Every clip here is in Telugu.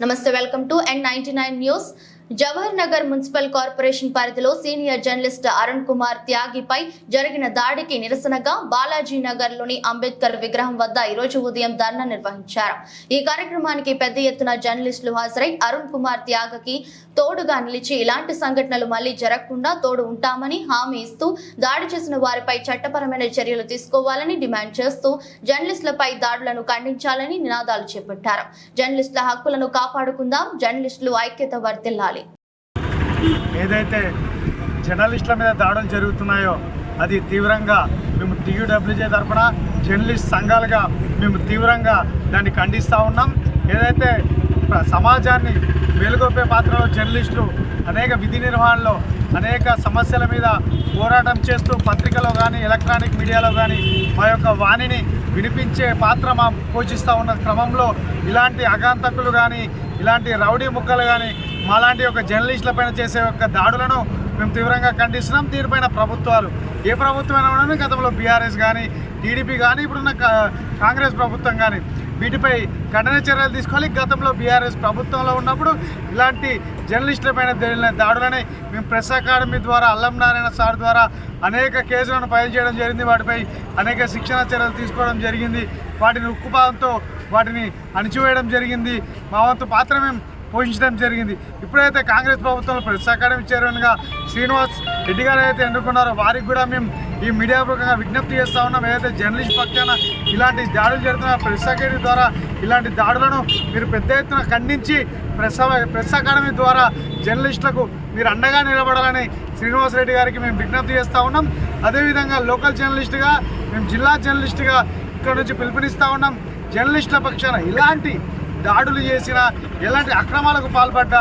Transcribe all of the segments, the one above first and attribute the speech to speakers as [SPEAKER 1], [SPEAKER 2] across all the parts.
[SPEAKER 1] నమస్తే welcome to N ninety nine news Jawahar Nagar municipal corporation పరిధిలో సీనియర్ జర్నలిస్ట్ అరుణ్ కుమార్ త్యాగిపై జరిగిన దాడికి నిరసనగా బాలాజీ నగర్లోని అంబేద్కర్ విగ్రహం వద్ద ఈ రోజు ఉదయం ధర్నా నిర్వహించారు. ఈ కార్యక్రమానికి పెద్ద ఎత్తున జర్నలిస్టులు హాజరై అరుణ్ కుమార్ త్యాగకి తోడుగా నిలిచి ఇలాంటి సంఘటనలు మళ్ళీ జరగకుండా తోడు ఉంటామని హామీ ఇస్తూ దాడి చేసిన వారిపై చట్టపరమైన చర్యలు తీసుకోవాలని డిమాండ్ చేస్తూ జర్నలిస్టులపై దాడులను ఖండించాలని నినాదాలు చేపట్టారు. జర్నలిస్టుల హక్కులను కాపాడుకుందాం జర్నలిస్టులు ఐక్యత వర్తిల్లాలి.
[SPEAKER 2] ఏదైతే జర్నలిస్టుల మీద దాడులు జరుగుతున్నాయో అది తీవ్రంగా మేము టీయూడబ్ల్యూజే తరఫున జర్నలిస్ట్ సంఘాలుగా మేము తీవ్రంగా దాన్ని ఖండిస్తూ ఉన్నాం. ఏదైతే సమాజాన్ని వెలుగొప్పే పాత్రలో జర్నలిస్టులు అనేక విధి నిర్వహణలో అనేక సమస్యల మీద పోరాటం చేస్తూ పత్రికలో కానీ ఎలక్ట్రానిక్ మీడియాలో కానీ మా యొక్క వాణిని వినిపించే పాత్ర మా పోషిస్తూ ఉన్న క్రమంలో ఇలాంటి అగాంతకులు కానీ ఇలాంటి రౌడీ ముక్కలు కానీ మాలాంటి ఒక జర్నలిస్టుల పైన చేసే యొక్క దాడులను మేము తీవ్రంగా ఖండిస్తున్నాం. దీనిపైన ప్రభుత్వాలు ఏ ప్రభుత్వమైనా గతంలో బీఆర్ఎస్ కానీ టీడీపీ కానీ ఇప్పుడున్న కా- కాంగ్రెస్ ప్రభుత్వం కానీ వీటిపై కఠిన చర్యలు తీసుకోవాలి. గతంలో బీఆర్ఎస్ ప్రభుత్వంలో ఉన్నప్పుడు ఇలాంటి జర్నలిస్టుల పైన జరిగిన దాడులని మేము ప్రెస్ అకాడమీ ద్వారా అల్లం నారాయణ సార్ ద్వారా అనేక కేసులను ఫైల్ చేయడం జరిగింది. వాటిపై అనేక శిక్షణ చర్యలు తీసుకోవడం జరిగింది. వాటిని ఉక్కుపాదంతో వాటిని అణిచివేయడం జరిగింది. మా వంతు పాత్ర మేము పోషించడం జరిగింది. ఇప్పుడైతే కాంగ్రెస్ ప్రభుత్వంలో ప్రెస్ అకాడమీ చైర్మన్గా శ్రీనివాస్ రెడ్డి గారు అయితే ఎన్నుకున్నారో వారికి కూడా మేము ఈ మీడియా పూర్వకంగా విజ్ఞప్తి చేస్తూ ఉన్నాం. ఏదైతే జర్నలిస్ట్ పక్షాన ఇలాంటి దాడులు జరుగుతున్న ప్రెస్ అకాడమీ ద్వారా ఇలాంటి దాడులను మీరు పెద్ద ఎత్తున ఖండించి ప్రెస్ ప్రెస్ అకాడమీ ద్వారా జర్నలిస్టులకు మీరు అండగా నిలబడాలని శ్రీనివాస్ రెడ్డి గారికి మేము విజ్ఞప్తి చేస్తూ ఉన్నాం. అదేవిధంగా లోకల్ జర్నలిస్టుగా మేము జిల్లా జర్నలిస్టుగా ఇక్కడ నుంచి పిలుపునిస్తూ ఉన్నాం. జర్నలిస్టుల పక్షాన ఇలాంటి దాడులు చేసిన ఎలాంటి అక్రమాలకు పాల్పడ్డ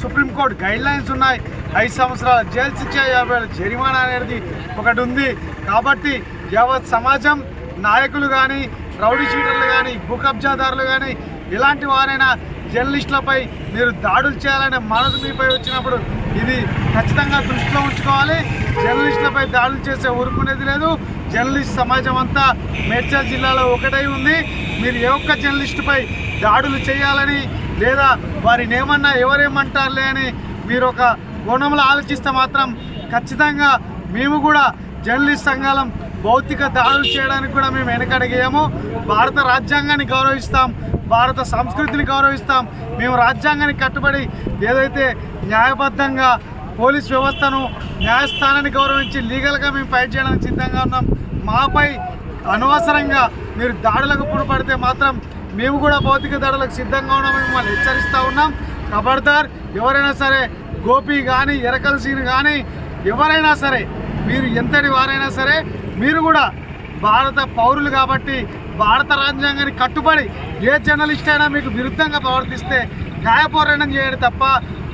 [SPEAKER 2] సుప్రీంకోర్టు గైడ్ లైన్స్ ఉన్నాయి. ఐదు సంవత్సరాల జైలు శిక్ష యాభై వేల జరిమానా అనేది ఒకటి ఉంది. కాబట్టి యావత్ సమాజం నాయకులు కానీ రౌడీ షీటర్లు కానీ భూ కబ్జాదారులు కానీ ఇలాంటి వారైనా జర్నలిస్టులపై మీరు దాడులు చేయాలనే మనసు మీపై వచ్చినప్పుడు ఇది ఖచ్చితంగా దృష్టిలో ఉంచుకోవాలి. జర్నలిస్టులపై దాడులు చేసే ఊరుకునేది లేదు. జర్నలిస్ట్ సమాజం అంతా మేడ్చల్ జిల్లాలో ఒకటై ఉంది. మీరు ఏ ఒక్క జర్నలిస్టుపై దాడులు చేయాలని లేదా వారిని ఏమన్నా ఎవరేమంటారులే అని మీరు ఒక కోణంలో ఆలోచిస్తే మాత్రం ఖచ్చితంగా మేము కూడా జర్నలిస్ట్ సంఘాలం భౌతిక దాడులు చేయడానికి కూడా మేము వెనకడిగేయము. భారత రాజ్యాంగాన్ని గౌరవిస్తాం భారత సంస్కృతిని గౌరవిస్తాం. మేము రాజ్యాంగానికి కట్టుబడి ఏదైతే న్యాయబద్ధంగా పోలీస్ వ్యవస్థను న్యాయస్థానాన్ని గౌరవించి లీగల్గా మేము ఫైట్ చేయడానికి సిద్ధంగా ఉన్నాం. మాపై అనవసరంగా మీరు దాడులకు పడితే మాత్రం మేము కూడా భౌతిక దాడులకు సిద్ధంగా ఉన్నామని మిమ్మల్ని హెచ్చరిస్తూ ఉన్నాం. ఖబర్దార్ ఎవరైనా సరే గోపి కానీ ఎరకల సీన్ కానీ ఎవరైనా సరే మీరు ఎంతటి వారైనా సరే మీరు కూడా భారత పౌరులు కాబట్టి భారత రాజ్యాంగాన్ని కట్టుబడి ఏ జర్నలిస్ట్ అయినా మీకు విరుద్ధంగా ప్రవర్తిస్తే న్యాయ చేయడం తప్ప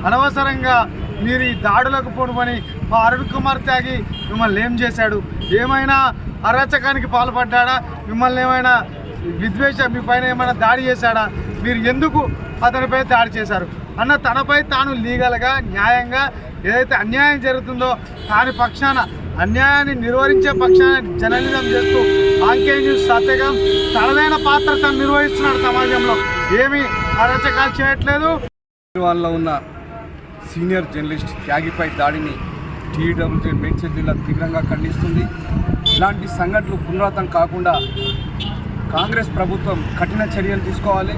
[SPEAKER 2] అనవసరంగా మీరు ఈ దాడులకు పోనుమని మా అరుణ్ కుమార్ త్యాగి మిమ్మల్ని ఏం చేశాడు? ఏమైనా అరాచకానికి పాల్పడ్డా మిమ్మల్ని ఏమైనా విద్వేష మీ పైన ఏమైనా దాడి చేశాడా? మీరు ఎందుకు అతనిపై దాడి చేశారు? అన్న తనపై తాను లీగల్గా న్యాయంగా ఏదైతే అన్యాయం జరుగుతుందో దాని పక్షాన అన్యాయాన్ని నిర్వహించే పక్షాన జర్నలిజం చేస్తూ ఆంకే న్యూస్ సత్యగం తనదైన పాత్ర తను నిర్వహిస్తున్నాడు సమాజంలో. ఏమీ అరచకాలు చేయట్లేదు.
[SPEAKER 3] వాళ్ళ ఉన్న సీనియర్ జర్నలిస్ట్ త్యాగిపై దాడిని టీడబ్ల్యూజీ మేడ్చల్ జిల్లా తీవ్రంగా ఖండిస్తుంది. ఇలాంటి సంఘటనలు పునరావృతం కాకుండా కాంగ్రెస్ ప్రభుత్వం కఠిన చర్యలు తీసుకోవాలి.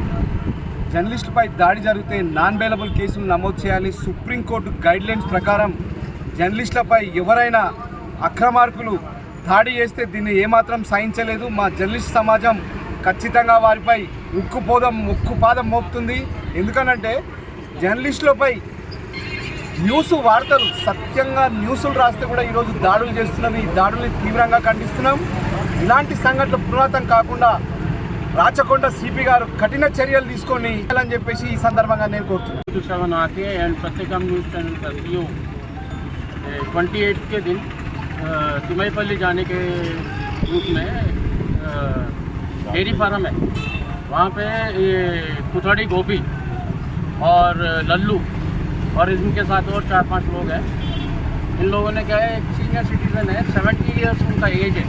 [SPEAKER 3] జర్నలిస్టులపై దాడి జరిగితే నాన్ బెయిలబుల్ కేసులు నమోదు చేయాలి సుప్రీంకోర్టు గైడ్లైన్స్ ప్రకారం జర్నలిస్టులపై ఎవరైనా అక్రమార్కులు దాడి చేస్తే దీన్ని ఏమాత్రం సహించలేదు. మా జర్నలిస్ట్ సమాజం ఖచ్చితంగా వారిపై ఉక్కుపోదం ఉక్కుపాదం మోపుతుంది. ఎందుకనంటే జర్నలిస్టులపై న్యూస్ వార్తలు సత్యంగా న్యూస్లు రాస్తే కూడా ఈరోజు దాడులు చేస్తున్నది ఈ దాడుల్ని తీవ్రంగా ఖండిస్తున్నాం ఇలాంటి సంఘటనలు పునరాతం కాకుండా రాచకొండ సిపి గారు కఠిన చర్యలు తీసుకొని అని చెప్పేసి ఈ సందర్భంగా నేను కోరుతున్నాను
[SPEAKER 4] टू सेवन आके एंड सत्यकम न्यूज़ चैनल का सी ट्वेंटी एट के दिन अ, तिमईपल्ली जाने के रूप में अ, डेयरी फार्म है वहाँ पे ये कुथड़ी गोपी और लल्लू और इनके साथ और चार पाँच लोग हैं। इन लोगों ने क्या है, एक सीनियर सिटीजन है सेवेंटी ईयर्स उनका एज है।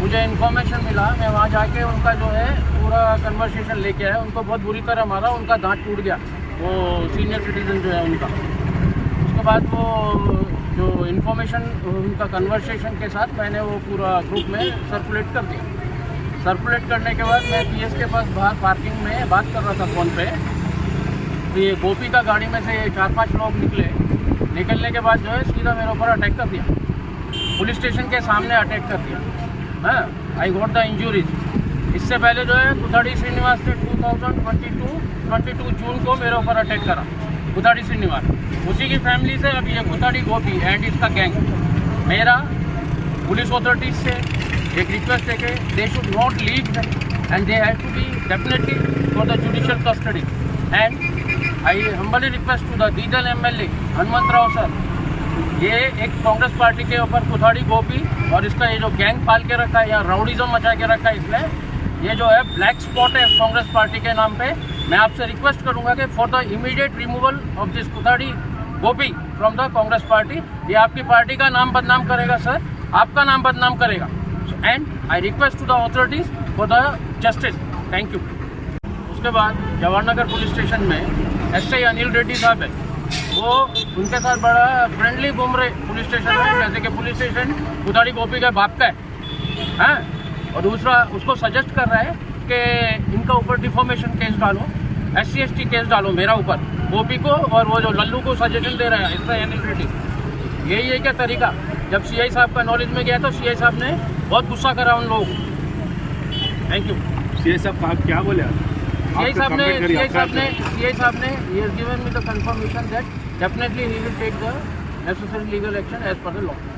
[SPEAKER 4] मुझे इन्फॉर्मेशन मिला, मैं वहाँ जाके उनका जो है पूरा कन्वर्सेशन लेके आया। उनको बहुत बुरी तरह मारा, उनका दांत टूट गया। वो सीनियर सिटीजन जो है उनका। उसके बाद वो जो इन्फॉर्मेशन उनका कन्वर्सेशन के साथ मैंने वो पूरा ग्रुप में सर्कुलेट कर दिया। सर्कुलेट करने के बाद मैं पीएस के पास बाहर पार्किंग में बात कर रहा था फ़ोन पे। ये गोपी का गाड़ी में से ये चार पाँच लोग निकले, निकलने के बाद जो है सीधा मेरे ऊपर अटैक कर दिया। पुलिस स्टेशन के सामने अटैक कर दिया। हाँ आई गॉट द इंजूरीज इससे पहले जो है कुथाड़ी श्रीनिवास ने 2022 22 जून को मेरे ऊपर अटैक करा कुथाड़ी श्रीनिवास। उसी की फैमिली से अभी ये कुथाड़ी गोपी एंड इसका गैंग मेरा पुलिस अथॉरिटीज से एक रिक्वेस्ट है कि they should not leave and they have to be definitely for the judicial custody and request to the दीदल M L A Hanumanth Rao sir ये एक कांग्रेस पार्टी के ऊपर कुथाड़ी गोपी और इसका ये जो गैंग पाल के रखा है, या राउडिज्म मचा के रखा है इसने, ये जो है ब्लैक स्पॉट है कांग्रेस पार्टी के नाम पे। मैं आपसे रिक्वेस्ट करूँगा कि for the immediate removal of this Kuthadi Gopi from the Congress party, ये आपकी पार्टी का नाम बदनाम करेगा सर, आपका नाम बदनाम करेगा। And I request to the authorities for the justice thank you उसके बाद जवाहरनगर पुलिस स्टेशन में एस आई अनिल रेड्डी साहब है। वो उनके साथ बड़ा फ्रेंडली घूम रहे पुलिस स्टेशन में, जैसे कि पुलिस स्टेशन उधारी गोपी का बाप का है। हैं? और दूसरा, उसको सजेस्ट कर रहा है कि इनका ऊपर डिफॉर्मेशन केस डालो एस सी केस डालो मेरा ऊपर, गोपी को और वो जो लल्लू को सजेशन दे रहे हैं एस आई अनिल रेड्डी। यही है क्या तरीका? जब सीआई साहब का नॉलेज में गया तो सीआई साहब ने बहुत गुस्सा करा उन लोगों को। थैंक यू
[SPEAKER 5] सीए साहब क्या बोले
[SPEAKER 4] सीआई साहब ने सीआई साहब ने सीआई साहब ने he has given me the confirmation that definitely he will take the necessary legal action as per the law. Thank you.